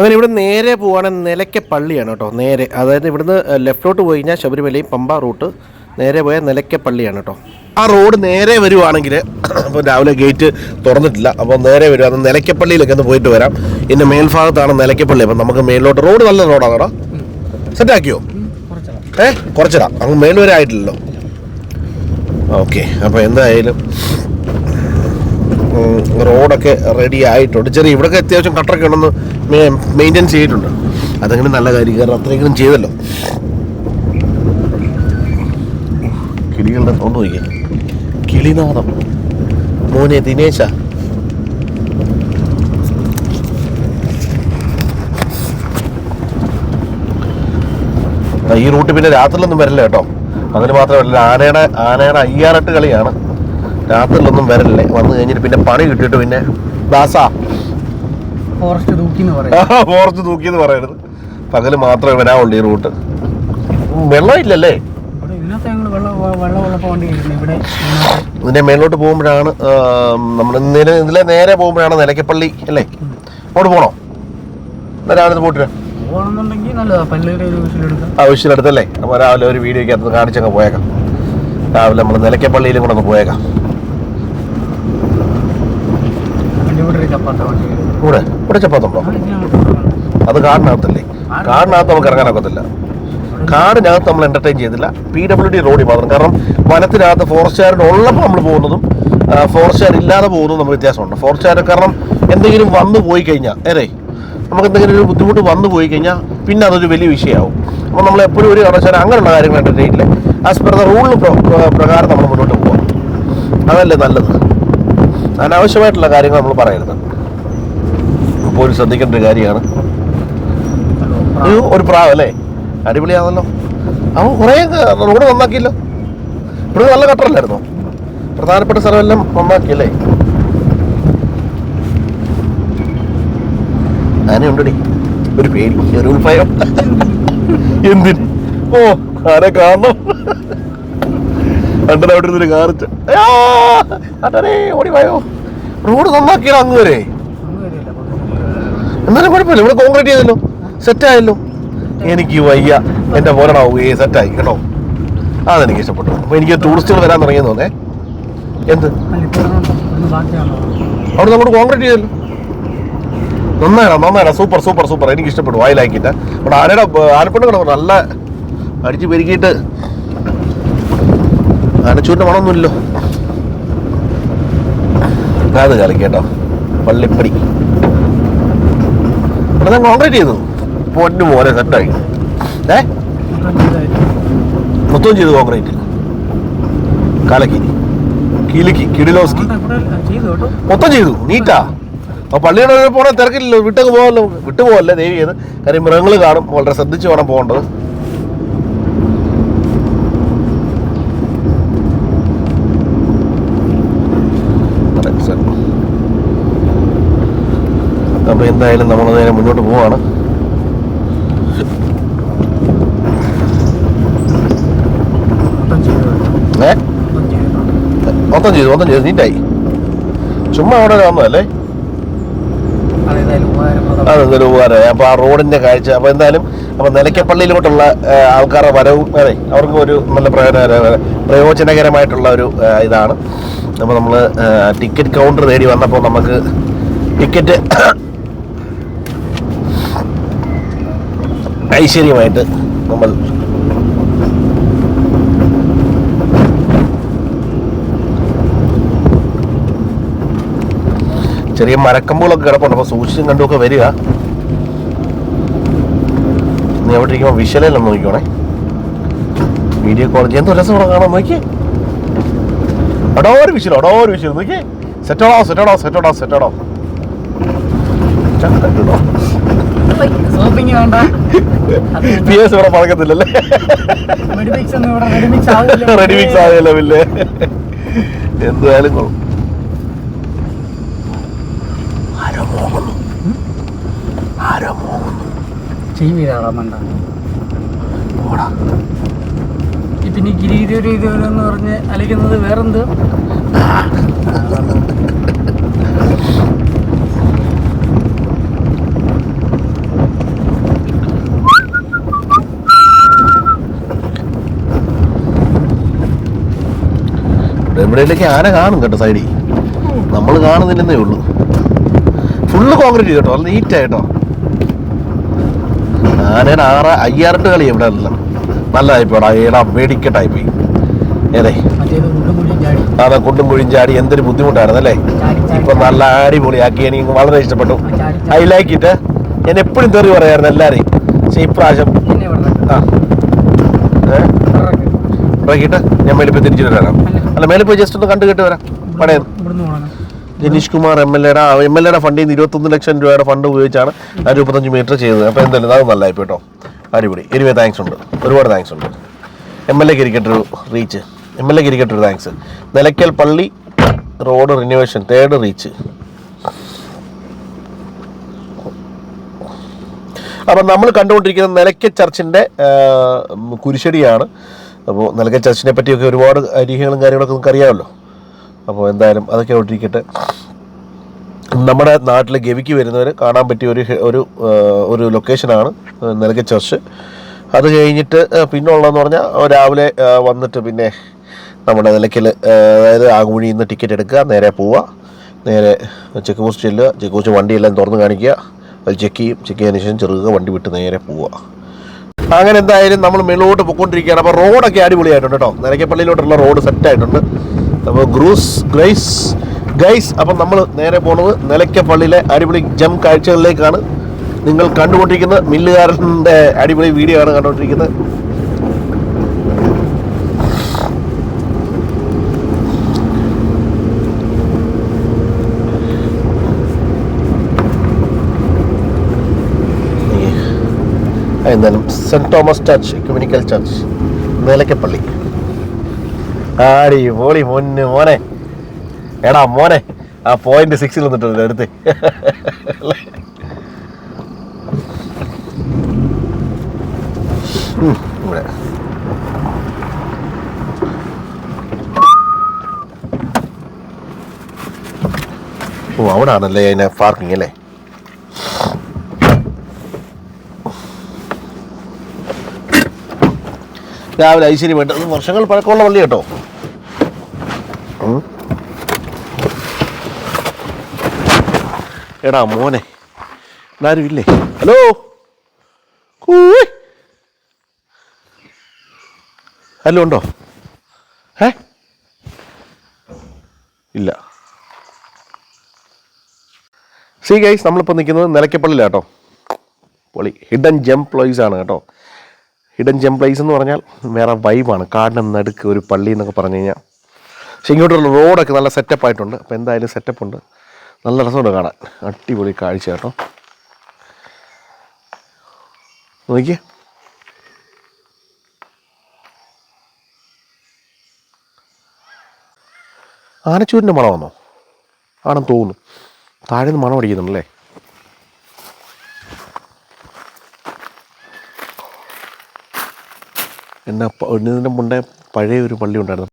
അങ്ങനെ ഇവിടെ നേരെ പോവുകയാണെങ്കിൽ നിലയ്ക്ക പള്ളിയാണ് കേട്ടോ. നേരെ അതായത് ഇവിടുന്ന് ലെഫ്റ്റോട്ട് പോയി കഴിഞ്ഞാൽ ശബരിമലയും പമ്പ റൂട്ട്. നേരെ പോയാൽ നിലയ്ക്ക പള്ളിയാണ് കേട്ടോ. ആ റോഡ് നേരെ വരുവാണെങ്കിൽ അപ്പോൾ രാവിലെ ഗേറ്റ് തുറന്നിട്ടില്ല. അപ്പോൾ നേരെ വരും അത് നിലയ്ക്കപ്പള്ളിയിലൊക്കെ ഒന്ന് പോയിട്ട് വരാം. ഇതിന്റെ മേൽഭാഗത്താണ് നിലയ്ക്കപ്പള്ളി അപ്പം നമുക്ക് മേലോട്ട് റോഡ് നല്ല റോഡാണ് കേട്ടോ. സെറ്റാക്കിയോ ഏ? കുറച്ചിടാം. അങ്ങ് മേൽ ഓക്കെ. അപ്പോൾ എന്തായാലും റോഡൊക്കെ റെഡി ആയിട്ടുണ്ട്. ചെറിയ ഇവിടെയൊക്കെ അത്യാവശ്യം കട്ടറൊക്കെ ഉണ്ടെന്ന് മെയിന്റെയിൻ ചെയ്തിട്ടുണ്ട്. അതങ്ങനെ നല്ല കാര്യം. കാരണം അത്രയെങ്കിലും ചെയ്തല്ലോ. കിളികളുടെ സൗണ്ട് നോക്കിയേ. കിളിനാഥം. മോനെ ദിനേശ. ഈ റൂട്ട് പിന്നെ രാത്രിയിലൊന്നും വരില്ല കേട്ടോ. അതിന് മാത്രമല്ല ആനയുടെ ആനയുടെ അയ്യാറെട്ട് കളിയാണ്. രാത്രിയിലൊന്നും വരല്ലേ വന്നു കഴിഞ്ഞിട്ട് പിന്നെ പണി കിട്ടിയിട്ട് പിന്നെ ദാസാ. ഫോറസ്റ്റ് തൂക്കിന്ന് പറയും. ഫോറസ്റ്റ് തൂക്കിയെന്ന് പറയരുത്. പകൽ മാത്രമേ വരാവുള്ളൂ ഈ റൂട്ട്. വെള്ളം ഇല്ലല്ലേ ഇവിടെ ഇതിനകത്ത് ഞങ്ങൾ വെള്ളം വെള്ളമുള്ളപ്പോൾ വണ്ടി കയറ്റുന്നത് ഇവിടെ ഇതിനകത്ത് ഇതിന്റെ മേലോട്ട് പോകുമ്പോഴാണ് നമ്മൾ ഇതിലെ ഇതിലെ നേരെ പോകുമ്പോഴാണ് നിലയ്ക്കപ്പള്ളി അല്ലേ? അങ്ങോട്ട് പോണോ? എന്നാ രാവിലെ പോയിട്ട് ആവശ്യത്തിലെടുത്തല്ലേ ആവശ്യത്തിനടുത്തല്ലേ അപ്പോൾ രാവിലെ ഒരു വീഡിയോ അകത്ത് കാണിച്ചങ്ങ് പോയേക്കാം. രാവിലെ നമ്മൾ നിലയ്ക്കപ്പള്ളിയിലും കൂടെ ഒന്ന് പോയേക്കാം വണ്ടി കൂടെ? ഇവിടെ ചപ്പാത്തുണ്ടോ. അത് കാടിനകത്തല്ലേ? കാടിനകത്ത് നമുക്ക് ഇറങ്ങാനൊക്കത്തില്ല. കാടിനകത്ത് നമ്മൾ എന്റർടൈൻ ചെയ്തില്ല പി ഡബ്ല്യു ഡി റോഡിൽ മാത്രം കാരണം വനത്തിനകത്ത് ഫോറസ്റ്റുകാരുടെ ഉള്ളപ്പോൾ നമ്മൾ പോകുന്നതും ഫോറസ്റ്റുകാർ ഇല്ലാതെ പോകുന്നതും നമ്മൾ വ്യത്യാസമുണ്ട്. ഫോറസ്റ്റുകാർ കാരണം എന്തെങ്കിലും വന്നു പോയി കഴിഞ്ഞാൽ അതെ നമുക്ക് എന്തെങ്കിലും ഒരു ബുദ്ധിമുട്ട് വന്നു പോയി കഴിഞ്ഞാൽ പിന്നെ അതൊരു വലിയ വിഷയമാവും. അപ്പോൾ നമ്മൾ എപ്പോഴും ഒരു കാരണവശാലും അങ്ങനെയുള്ള കാര്യങ്ങൾ എന്റർടൈൻ ചെയ്യില്ല ആസ് പെർ ദ റൂളിന് പ്രകാരം നമ്മൾ മുന്നോട്ട് പോകാം അതല്ലേ നല്ലത്? അനാവശ്യമായിട്ടുള്ള കാര്യങ്ങൾ നമ്മൾ പറയരുത്. ഒരു ശ്രദ്ധിക്കേണ്ട ഒരു കാര്യമാണ്. ഒരു പ്രാവ് അല്ലേ? അടിപൊളിയാണല്ലോ. അവൻ കുറേ റോഡ് നന്നാക്കിയല്ലോ. ഇവിടെ നല്ല കട്ടറല്ലായിരുന്നോ? പ്രധാനപ്പെട്ട സ്ഥലമെല്ലാം നന്നാക്കിയല്ലേ ആനയുണ്ടടി ഒരു പേടി. ഒരു ഉൾഭയം എന്തിന്? ഓ ആരെ കാണണം. അണ്ടൻ അവിടെ ഇരുന്നൊരു കാറിച്ച് അട്ടനെ ഓടി പോയോ റോഡ് നന്നാക്കിയാൽ അങ്ങ് വരെ. എന്നാലും കുഴപ്പമില്ല ഇവിടെ കോൺക്രീറ്റ് ചെയ്തല്ലോ സെറ്റായല്ലോ എനിക്ക് വയ്യ എന്റെ ഏ സെറ്റായി കേട്ടോ. അതെനിക്ക് ഇഷ്ടപ്പെട്ടു. അപ്പോൾ എനിക്ക് ടൂറിസ്റ്റുകൾ വരാൻ തുടങ്ങിയെന്ന് തോന്നേ. എന്ത്? അവിടെ നമ്മൾ കോൺക്രീറ്റ് ചെയ്തല്ലോ. നന്നായിടാ നന്നായിടാ സൂപ്പർ സൂപ്പർ സൂപ്പർ എനിക്ക് ഇഷ്ടപ്പെട്ടു. വായിലാക്കിയിട്ട് അവിടെ ആനയുടെ ആനപ്പെട്ട് കിടക്കും നല്ല അടിച്ച് പെരുക്കിയിട്ട് ആനച്ചൂരിന്റെ മണമൊന്നുമില്ലല്ലോ. അത് കളിക്കേട്ടോ. പള്ളിപ്പടി. ഇവിടെ ഞാൻ കോൺക്രീറ്റ് ചെയ്തു. പൊന്നു പോലെ സെറ്റായി ഏ? മൊത്തം. ചെയ്തു കോൺക്രീറ്റ് കലക്കി. കിലുക്കി. കിടിലോസ്കി. മൊത്തം ചെയ്തു. നീറ്റാ. അപ്പോൾ പള്ളിയുടെ പോണേ തിരക്കില്ലല്ലോ. വിട്ടൊക്കെ പോകാമല്ലോ. വിട്ടു ദേവി ചെയ്ത് കാര്യം മൃഗങ്ങൾ കാണും. വളരെ ശ്രദ്ധിച്ച് വേണം പോകേണ്ടത് അതെ, ശരി. അപ്പോൾ എന്തായാലും നമ്മൾ നേരെ മുന്നോട്ട് പോവാണ്. മൊത്തം ചെയ്തു ഏ? മൊത്തം ചെയ്തു മൊത്തം ചെയ്തു നീറ്റായി ചുമ്മാ അവിടെ വന്നതല്ലേ അതൊരു ഉപകാരമായി. അപ്പോൾ ആ റോഡിന്റെ കാഴ്ച അപ്പോൾ എന്തായാലും അപ്പോൾ നിലയ്ക്കപ്പള്ളിയിലോട്ടുള്ള ആൾക്കാരുടെ വരവും അതെ അവർക്ക് ഒരു നല്ല പ്രയോജന പ്രയോജനകരമായിട്ടുള്ള ഒരു ഇതാണ്. അപ്പോൾ നമ്മൾ ടിക്കറ്റ് കൗണ്ടർ തേടി വന്നപ്പോൾ നമുക്ക് ടിക്കറ്റ് ഐശ്വര്യമായിട്ട് നമ്മൾ ചെറിയ മരക്കമ്പുകളൊക്കെ കിടപ്പുണ്ട്. അപ്പോൾ സൂക്ഷിച്ചും കണ്ടുമൊക്കെ വരിക. നീ എവിടെ ഇരിക്കുമ്പോൾ വിഷലെല്ലാം നോക്കിക്കോണേ. വീഡിയോ കോളേജ് എന്ത് രസം കാണാൻ നോക്കിയേ അടോ ഒരു വിഷയം അടോ ഒരു നോക്കിയേ സെറ്റോടോ സെറ്റോടോ സെറ്റോടോ സെറ്റോടോ കേട്ടോ സോപ്പിങ് വേണ്ട പി എസ് ഇവിടെ പറക്കത്തില്ലല്ലേ? റെഡിമിക്സ് ആവില്ല? പിന്നെ? എന്തായാലും കൊള്ളും. ആരോ ആരോ പോടാ. പിന്നെ ഗിരിഗിരി ഇതൊരു ഇത് എന്ന് പറഞ്ഞ് അലക്കുന്നത് വേറെന്ത്? എവിടെയൊക്കെ ആന കാണും കേട്ടോ സൈഡിൽ. നമ്മൾ കാണുന്നില്ലെന്നേ ഉള്ളൂ. ഫുള്ള് കോൺക്രീറ്റ് കേട്ടോ നല്ല നീറ്റായിട്ടോ ആനയുടെ ആറ് അയ്യാറിന്റെ കളി ഇവിടെ എല്ലാം നല്ലതായിപ്പോടാ ഏടാ വെടിക്കെട്ടായിപ്പോയി. ഏതേ? അതെ കുണ്ടും കുഴിയും ചാടി അതാ എന്തൊരു ബുദ്ധിമുട്ടായിരുന്നു അല്ലേ ഇപ്പം നല്ല അടിപൊളിയാക്കി എനിക്ക് വളരെ ഇഷ്ടപ്പെട്ടു. I like it. ഞാൻ എപ്പോഴും തെറി പറയായിരുന്നു എല്ലാരെയും. പക്ഷേ ഇപ്രാവശ്യം ആ. ഏ? ഇറക്ക്. ഇറക്കിയിട്ട് ഞാൻ വലിപ്പം തിരിച്ചു വരാം. അല്ല മേലെ പോയി ജസ്റ്റ് ഒന്ന് കണ്ടു കേട്ട് വരാം. പടയത് പോകണം. ജനീഷ് കുമാർ എം എൽ എയുടെ എം എൽ എയുടെ ഫണ്ടിൽ നിന്ന് ഇരുപത്തൊന്ന് ലക്ഷം രൂപയുടെ ഫണ്ട് ഉപയോഗിച്ചാണ് ആ ഇരുപത്തഞ്ച് മീറ്റർ ചെയ്തത് അപ്പോൾ എന്തായാലും അത് നല്ലതായി കേട്ടോ. അടിപൊളി. എനിവേ താങ്ക്സ് ഉണ്ട്. ഒരുപാട് താങ്ക്സ് ഉണ്ട്. എം എൽ എക്ക് ഇരിക്കട്ടെ ഒരു റീച്ച് എം എൽ എക്ക് ഇരിക്കട്ടെ ഒരു താങ്ക്സ് നിലയ്ക്കൽ പള്ളി റോഡ് റിനോവേഷൻ തേർഡ് റീച്ച് അപ്പം നമ്മൾ കണ്ടുകൊണ്ടിരിക്കുന്ന നിലയ്ക്കൽ ചർച്ചിന്റെ കുരിശടിയാണ്. അപ്പോൾ നൽകിയ ചർച്ചിനെ പറ്റിയൊക്കെ ഒരുപാട് ഐതിഹ്യങ്ങളും കാര്യങ്ങളൊക്കെ നമുക്ക് അറിയാമല്ലോ അപ്പോൾ എന്തായാലും അതൊക്കെ ഓട്ടിരിക്കട്ടെ നമ്മുടെ നാട്ടിൽ ഗവിക്ക് വരുന്നവർ കാണാൻ പറ്റിയ ഒരു ഒരു ഒരു ലൊക്കേഷനാണ് നൽകിയ ചർച്ച്. അത് കഴിഞ്ഞിട്ട് പിന്നുള്ളതെന്ന് പറഞ്ഞാൽ രാവിലെ വന്നിട്ട് പിന്നെ നമ്മുടെ നിലയ്ക്കൽ അതായത് ആകുമൊഴിയിൽ നിന്ന് ടിക്കറ്റ് എടുക്കുക നേരെ പോവുക. നേരെ ചെക്ക് പോസ്റ്റ് ചെല്ലുക ചെക്ക് പോസ്റ്റ് വണ്ടിയെല്ലാം തുറന്ന് കാണിക്കുക. അത് ചെക്ക് ചെയ്യും. ചെക്ക് ചെയ്തതിന് ശേഷം ചെറുക വണ്ടി വിട്ട് നേരെ പോവുക. അങ്ങനെ എന്തായാലും നമ്മൾ മേളോട്ട് പൊക്കോണ്ടിരിക്കുകയാണ്. അപ്പോൾ റോഡൊക്കെ അടിപൊളിയായിട്ടുണ്ട് കേട്ടോ. നിലയ്ക്കപ്പള്ളിയിലോട്ടുള്ള റോഡ് സെറ്റ് ആയിട്ടുണ്ട്. അപ്പോൾ ഗ്രൂസ് ഗ്രൈസ് ഗൈസ് അപ്പം നമ്മൾ നേരെ പോണത് നിലയ്ക്കപ്പള്ളിയിലെ അടിപൊളി ജം കാഴ്ചകളിലേക്കാണ്. നിങ്ങൾ കണ്ടുകൊണ്ടിരിക്കുന്നത് മില്ലുകാരന്റെ അടിപൊളി വീഡിയോ ആണ് കണ്ടുകൊണ്ടിരിക്കുന്നത്. എന്തായാലും സെന്റ് തോമസ് ചർച്ച് കമ്മ്യൂണിക്കൽ ചർച്ച് നിലയ്ക്കപ്പള്ളി ആടി പോളി മോന്. മോനെ എടാ മോനെ ആ പോയിന്റ് സിക്സിൽ നിന്നിട്ടുണ്ട് അടുത്ത് ഓ അവിടെ ആണല്ലേ അതിന് പാർക്കിംഗ് അല്ലേ? രാവിലെ ഐശ്വര്യം വേണ്ട. അത് വർഷങ്ങൾ പഴക്കമുള്ള പള്ളി കേട്ടോ. എടാ മോനെ ആരും ഇല്ലേ? ഹലോ. ഹലോ ഉണ്ടോ? ഏ ഇല്ല. സി ഗൈസ് നമ്മളിപ്പോൾ നിൽക്കുന്നത് നിലയ്ക്കപ്പള്ളിയിലാട്ടോ പൊളി ഹിഡൻ ജം പ്ലേസ് ആണ് കേട്ടോ. ഹിഡൻ ജം പ്ലേസ് എന്ന് പറഞ്ഞാൽ വേറെ വൈബാണ് കാടിന് നടുക്ക് ഒരു പള്ളി എന്നൊക്കെ പറഞ്ഞു കഴിഞ്ഞാൽ. പക്ഷേ ഇങ്ങോട്ടുള്ള റോഡൊക്കെ നല്ല സെറ്റപ്പ് ആയിട്ടുണ്ട്. അപ്പോൾ എന്തായാലും സെറ്റപ്പ് ഉണ്ട്. നല്ല രസമുണ്ട് കാണാൻ. അടിപൊളി കാഴ്ച കേട്ടോ. നോക്കിയേ. ആനച്ചൂരിന്റെ മണം വന്നോ ആണെന്ന് തോന്നുന്നു. താഴെ നിന്ന് മണം അടിക്കുന്നുണ്ടല്ലേ? എന്നാ പ- ഇതിന്റെ മുന്നേ പഴയ ഒരു പള്ളി ഉണ്ടായിരുന്നു.